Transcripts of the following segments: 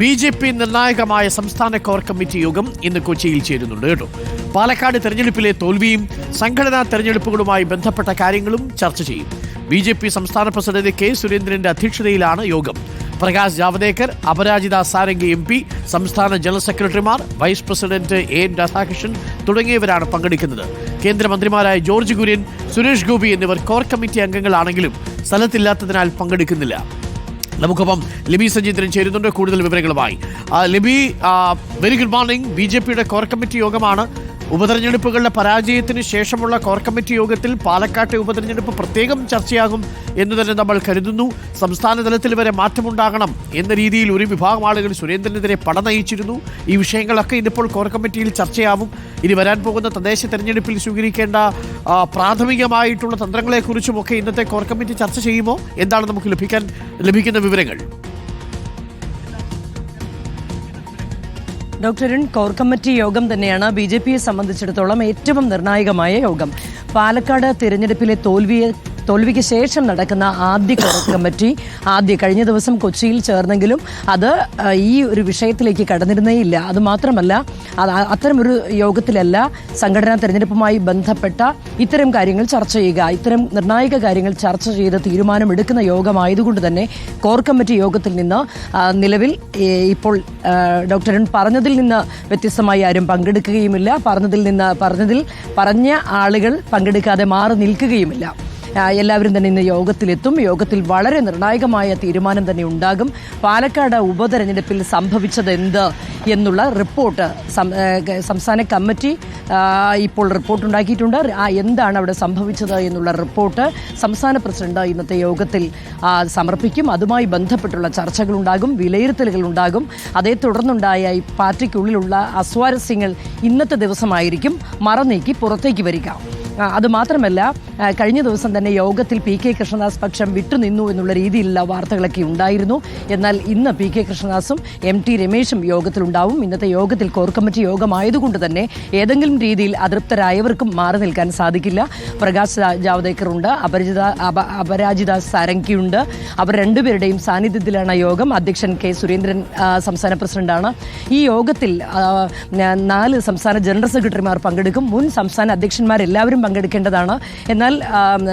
B J P നിർണായകമായ സംസ്ഥാന core committee യോഗം ഇന്ന് കൊച്ചിയിൽ ചേരുന്നുണ്ട് കേട്ടോ. പാലക്കാട് തെരഞ്ഞെടുപ്പിലെ തോൽവിയും സംഘടനാ തെരഞ്ഞെടുപ്പുകളുമായി ബന്ധപ്പെട്ട കാര്യങ്ങളും ചർച്ച ചെയ്യും. ബി ജെ പി സംസ്ഥാന പ്രസിഡന്റ് കെ സുരേന്ദ്രന്റെ അധ്യക്ഷതയിലാണ് യോഗം. പ്രകാശ് ജാവദേക്കർ അപരാജിത സാരംഗി എം പി സംസ്ഥാന ജനറൽ സെക്രട്ടറിമാർ vice president A N Radhakrishnan തുടങ്ങിയവരാണ് പങ്കെടുക്കുന്നത്. കേന്ദ്രമന്ത്രിമാരായ ജോർജ് കുര്യൻ സുരേഷ് ഗോപി എന്നിവർ കോർ കമ്മിറ്റി അംഗങ്ങളാണെങ്കിലും സ്ഥലത്തില്ലാത്തതിനാൽ പങ്കെടുക്കുന്നില്ല. നമുക്കൊപ്പം ലിബി സഞ്ജീന്ദ്രൻ ചേരുന്നുണ്ട് കൂടുതൽ വിവരങ്ങളുമായി. Libi very good morning B J പിയുടെ കോർ കമ്മിറ്റി യോഗമാണ്. ഉപതെരഞ്ഞെടുപ്പുകളുടെ പരാജയത്തിന് ശേഷമുള്ള കോർ കമ്മിറ്റി യോഗത്തിൽ പാലക്കാട്ടെ ഉപതെരഞ്ഞെടുപ്പ് പ്രത്യേകം ചർച്ചയാകും എന്ന് തന്നെ നമ്മൾ കരുതുന്നു. സംസ്ഥാന തലത്തിൽ വരെ മാറ്റമുണ്ടാകണം എന്ന രീതിയിൽ ഒരു വിഭാഗം ആളുകൾ സുരേന്ദ്രനെതിരെ പട നയിച്ചിരുന്നു. ഈ വിഷയങ്ങളൊക്കെ ഇന്നിപ്പോൾ കോർ കമ്മിറ്റിയിൽ ചർച്ചയാവും. ഇനി വരാൻ പോകുന്ന തദ്ദേശ തെരഞ്ഞെടുപ്പിൽ സ്വീകരിക്കേണ്ട പ്രാഥമികമായിട്ടുള്ള തന്ത്രങ്ങളെക്കുറിച്ചുമൊക്കെ ഇന്നത്തെ കോർ കമ്മിറ്റി ചർച്ച ചെയ്യുമോ? എന്താണ് നമുക്ക് ലഭിക്കാൻ ലഭിക്കുന്ന വിവരങ്ങൾ? ഡോക്ടർ കോർ കമ്മിറ്റി യോഗം തന്നെയാണ് ബി ജെ പിയെ സംബന്ധിച്ചിടത്തോളം ഏറ്റവും നിർണായകമായ യോഗം. പാലക്കാട് തിരഞ്ഞെടുപ്പിലെ തോൽവിയെ തോൽവിക്ക് ശേഷം നടക്കുന്ന ആദ്യ കോർ കമ്മിറ്റി ആദ്യ കഴിഞ്ഞ ദിവസം കൊച്ചിയിൽ ചേർന്നെങ്കിലും അത് ഈ ഒരു വിഷയത്തിലേക്ക് കടന്നിരുന്നേയില്ല അത് മാത്രമല്ല അത്തരമൊരു യോഗത്തിലല്ല സംഘടനാ തെരഞ്ഞെടുപ്പുമായി ബന്ധപ്പെട്ട ഇത്തരം കാര്യങ്ങൾ ചർച്ച ചെയ്യുക ഇത്തരം നിർണായക കാര്യങ്ങൾ ചർച്ച ചെയ്ത് തീരുമാനമെടുക്കുന്ന യോഗമായതുകൊണ്ട് തന്നെ കോർ കമ്മിറ്റി യോഗത്തിൽ നിന്ന് നിലവിൽ ഇപ്പോൾ ഡോക്ടർ പറഞ്ഞതിൽ നിന്ന് വ്യത്യസ്തമായി ആരും പങ്കെടുക്കുകയുമില്ല. പറഞ്ഞതിൽ നിന്ന് പറഞ്ഞതിൽ പറഞ്ഞ ആളുകൾ പങ്കെടുക്കാതെ മാറി നിൽക്കുകയുമില്ല. എല്ലാവരും തന്നെ ഇന്ന് യോഗത്തിലെത്തും. യോഗത്തിൽ വളരെ നിർണായകമായ തീരുമാനം തന്നെ ഉണ്ടാകും. പാലക്കാട് ഉപതെരഞ്ഞെടുപ്പിൽ സംഭവിച്ചത് എന്ത് എന്നുള്ള റിപ്പോർട്ട് സംസ്ഥാന കമ്മിറ്റി ഇപ്പോൾ റിപ്പോർട്ട് ഉണ്ടാക്കിയിട്ടുണ്ട് ആ എന്താണ് അവിടെ സംഭവിച്ചത് എന്നുള്ള റിപ്പോർട്ട് സംസ്ഥാന പ്രസിഡന്റ് ഇന്നത്തെ യോഗത്തിൽ സമർപ്പിക്കും. അതുമായി ബന്ധപ്പെട്ടുള്ള ചർച്ചകളുണ്ടാകും വിലയിരുത്തലുകൾ ഉണ്ടാകും അതേ തുടർന്നുണ്ടായ ഈ പാർട്ടിക്കുള്ളിലുള്ള അസ്വാരസ്യങ്ങൾ ഇന്നത്തെ ദിവസമായിരിക്കും. മറനീക്കി പുറത്തേക്ക് വരിക. ആ, അത് മാത്രമല്ല കഴിഞ്ഞ ദിവസം തന്നെ യോഗത്തിൽ പി കെ കൃഷ്ണദാസ് പക്ഷം വിട്ടുനിന്നു എന്നുള്ള രീതിയിലുള്ള വാർത്തകളൊക്കെ ഉണ്ടായിരുന്നു. എന്നാൽ ഇന്ന് പി കെ കൃഷ്ണദാസും എം ടി രമേശും യോഗത്തിലുണ്ടാവും. ഇന്നത്തെ യോഗത്തിൽ കോർ കമ്മിറ്റി യോഗമായതുകൊണ്ട് തന്നെ ഏതെങ്കിലും രീതിയിൽ അതൃപ്തരായവർക്കും മാറി നിൽക്കാൻ സാധിക്കില്ല. പ്രകാശ് ജാവദേക്കർ ഉണ്ട് അപരിചിത അപരാജിത സാരംഗിയുണ്ട്. അവർ രണ്ടുപേരുടെയും സാന്നിധ്യത്തിലാണ് യോഗം. അധ്യക്ഷൻ കെ സുരേന്ദ്രൻ സംസ്ഥാന പ്രസിഡന്റാണ്. ഈ യോഗത്തിൽ നാല് സംസ്ഥാന ജനറൽ സെക്രട്ടറിമാർ പങ്കെടുക്കും. മുൻ സംസ്ഥാന അധ്യക്ഷന്മാരെല്ലാവരും പങ്കെടുക്കേണ്ടതാണ്. എന്നാൽ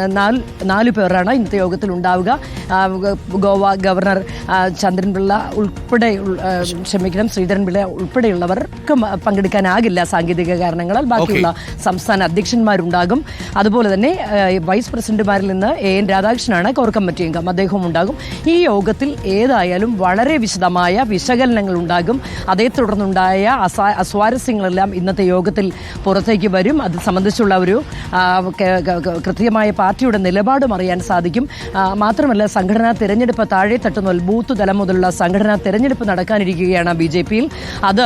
നാല് നാലു പേരാണ് ഇന്നത്തെ യോഗത്തിൽ ഉണ്ടാവുക. ഗോവ ഗവർണർ ചന്ദ്രൻപിള്ള ഉൾപ്പെടെ ക്ഷമിക്കണം ശ്രീധരൻപിള്ള ഉൾപ്പെടെയുള്ളവർക്ക് പങ്കെടുക്കാനാകില്ല സാങ്കേതിക കാരണങ്ങളാൽ. ബാക്കിയുള്ള സംസ്ഥാന അധ്യക്ഷന്മാരുണ്ടാകും. അതുപോലെ തന്നെ വൈസ് പ്രസിഡന്റുമാരിൽ നിന്ന് എ എൻ രാധാകൃഷ്ണനാണ് കോർ കമ്മിറ്റി അംഗം അദ്ദേഹവും ഉണ്ടാകും. ഈ യോഗത്തിൽ ഏതായാലും വളരെ വിശദമായ വിശകലനങ്ങൾ ഉണ്ടാകും. അതേ തുടർന്നുണ്ടായ അസാ- അസ്വാരസ്യങ്ങളെല്ലാം ഇന്നത്തെ യോഗത്തിൽ പുറത്തേക്ക് വരും. അത് സംബന്ധിച്ചുള്ള ഒരു കൃത്യമായ പാർട്ടിയുടെ നിലപാടും അറിയാൻ സാധിക്കും. മാത്രമല്ല സംഘടനാ തെരഞ്ഞെടുപ്പ് താഴെ തട്ടുന്ന ബൂത്ത് തലം മുതലുള്ള സംഘടനാ തെരഞ്ഞെടുപ്പ് നടക്കാനിരിക്കുകയാണ് ബി ജെ പിയിൽ. അത്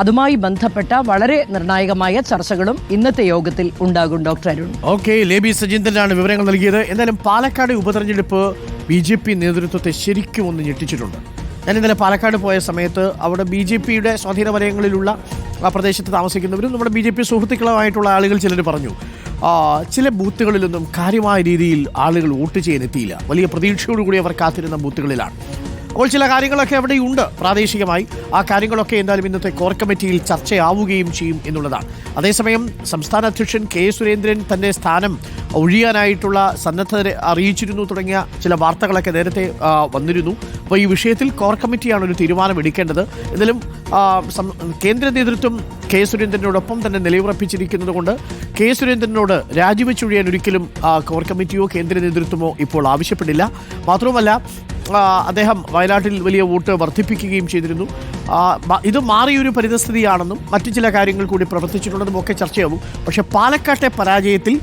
അതുമായി ബന്ധപ്പെട്ട വളരെ നിർണായകമായ ചർച്ചകളും ഇന്നത്തെ യോഗത്തിൽ ഉണ്ടാകും ഡോക്ടർ അരുൺ. ഓക്കെ ലേബി സജീന്ദ്രനാണ് വിവരങ്ങൾ നൽകിയത്. എന്തായാലും പാലക്കാട് ഉപതെരഞ്ഞെടുപ്പ് ബി ജെ പി നേതൃത്വത്തെ ശരിക്കും ഒന്ന് ഞെട്ടിച്ചിട്ടുണ്ട്. ഞാൻ ഇന്നലെ പാലക്കാട് പോയ സമയത്ത് അവിടെ ബി ജെ പിയുടെ സ്വാധീന വലയങ്ങളിലുള്ള ആ പ്രദേശത്ത് താമസിക്കുന്നവരും നമ്മുടെ ബി ജെ പി സുഹൃത്തുക്കളുമായിട്ടുള്ള ആളുകൾ ചിലർ പറഞ്ഞു ചില ബൂത്തുകളിലൊന്നും കാര്യമായ രീതിയിൽ ആളുകൾ വോട്ട് ചെയ്യാൻ എത്തിയില്ല. വലിയ പ്രതീക്ഷയോടുകൂടി അവർ കാത്തിരുന്ന ബൂത്തുകളിലാണ്. അപ്പോൾ ചില കാര്യങ്ങളൊക്കെ അവിടെയുണ്ട് പ്രാദേശികമായി. ആ കാര്യങ്ങളൊക്കെ എന്തായാലും ഇന്നത്തെ കോർ കമ്മിറ്റിയിൽ ചർച്ചയാവുകയും ചെയ്യും എന്നുള്ളതാണ്. അതേസമയം സംസ്ഥാന അധ്യക്ഷൻ കെ സുരേന്ദ്രൻ തന്റെ സ്ഥാനം ഒഴിയാനായിട്ടുള്ള സന്നദ്ധത അറിയിച്ചിരുന്നു തുടങ്ങിയ ചില വാർത്തകളൊക്കെ നേരത്തെ വന്നിരുന്നു. അപ്പോൾ ഈ വിഷയത്തിൽ കോർ കമ്മിറ്റിയാണ് ഒരു തീരുമാനം എടുക്കേണ്ടത്. എന്നാലും കേന്ദ്ര നേതൃത്വം കെ സുരേന്ദ്രനോടൊപ്പം തന്നെ നിലയുറപ്പിച്ചിരിക്കുന്നത് കൊണ്ട് കെ സുരേന്ദ്രനോട് രാജിവെച്ചൊഴിയാൻ ഒരിക്കലും കോർ കമ്മിറ്റിയോ കേന്ദ്ര നേതൃത്വമോ ഇപ്പോൾ ആവശ്യപ്പെടില്ല. മാത്രവുമല്ല അദ്ദേഹം വയനാട്ടിൽ വലിയ വോട്ട് വർദ്ധിപ്പിക്കുകയും ചെയ്തിരുന്നു. ഇത് മാറിയൊരു പരിതസ്ഥിതിയാണെന്നും മറ്റു ചില കാര്യങ്ങൾ കൂടി പ്രവർത്തിച്ചിട്ടുണ്ടെന്നും ഒക്കെ ചർച്ചയാവും. പക്ഷേ പാലക്കാട്ടെ പരാജയത്തിൽ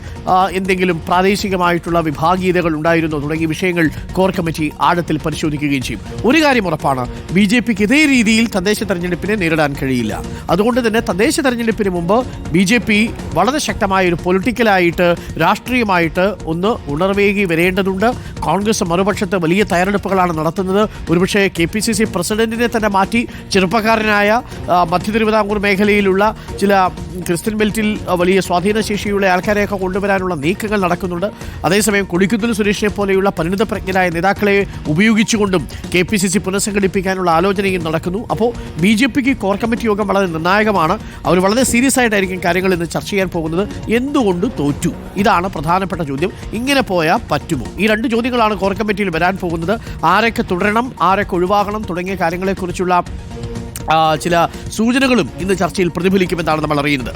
എന്തെങ്കിലും പ്രാദേശികമായിട്ടുള്ള വിഭാഗീയതകൾ ഉണ്ടായിരുന്നോ തുടങ്ങിയ വിഷയങ്ങൾ കോർ കമ്മിറ്റി ആഴത്തിൽ പരിശോധിക്കുകയും ചെയ്യും. ഒരു കാര്യം ഉറപ്പാണ് ബി ജെ പിക്ക് ഇതേ രീതിയിൽ തദ്ദേശ തെരഞ്ഞെടുപ്പിനെ നേരിടാൻ കഴിയില്ല. അതുകൊണ്ട് തന്നെ തദ്ദേശ തെരഞ്ഞെടുപ്പിന് മുമ്പ് ബി ജെ പി വളരെ ശക്തമായ ഒരു പൊളിറ്റിക്കലായിട്ട് രാഷ്ട്രീയമായിട്ട് ഒന്ന് ഉണർവേകി വരേണ്ടതുണ്ട്. കോൺഗ്രസ് മറുപക്ഷത്ത് വലിയ തയ്യാറെടുപ്പുകളാണ് നടത്തുന്നത്. ഒരുപക്ഷെ കെ പി സി സി പ്രസിഡന്റിനെ തന്നെ മാറ്റി ചെറുപ്പക്കാരനായ മധ്യ തിരുവിതാംകൂർ മേഖലയിലുള്ള ചില ക്രിസ്ത്യൻ ബെൽറ്റിൽ വലിയ സ്വാധീനശേഷിയുള്ള ആൾക്കാരെയൊക്കെ കൊണ്ടുവരാനുള്ള നീക്കങ്ങൾ നടക്കുന്നുണ്ട്. അതേസമയം കൊടിക്കുന്നിൽ സുരേഷിനെ പോലെയുള്ള പരിണിതപ്രജ്ഞരായ നേതാക്കളെ ഉപയോഗിച്ചുകൊണ്ടും കെ പി സി സി പുനഃസംഘടിപ്പിക്കാനുള്ള ആലോചനയും നടക്കുന്നു. അപ്പോൾ ബി ജെ പിക്ക് കോർ കമ്മിറ്റി യോഗം വളരെ നിർണായകമാണ്. അവർ വളരെ സീരിയസ് ആയിട്ടായിരിക്കും കാര്യങ്ങൾ ഇന്ന് ചർച്ച ചെയ്യാൻ പോകുന്നത്. എന്തുകൊണ്ട് തോറ്റു? ഇതാണ് പ്രധാനപ്പെട്ട ചോദ്യം. ഇങ്ങനെ പോയാൽ പറ്റുമോ? ഈ രണ്ട് ചോദ്യങ്ങളാണ് കോർ കമ്മിറ്റിയിൽ വരാൻ പോകുന്നത്. ആരൊക്കെ തുടരണം ആരൊക്കെ ഒഴിവാകണം തുടങ്ങിയ കാര്യങ്ങളെക്കുറിച്ചുള്ള ചില സൂചനകളും ഇന്ന് ചർച്ചയിൽ പ്രതിഫലിക്കുമെന്നാണ് നമ്മൾ അറിയുന്നത്.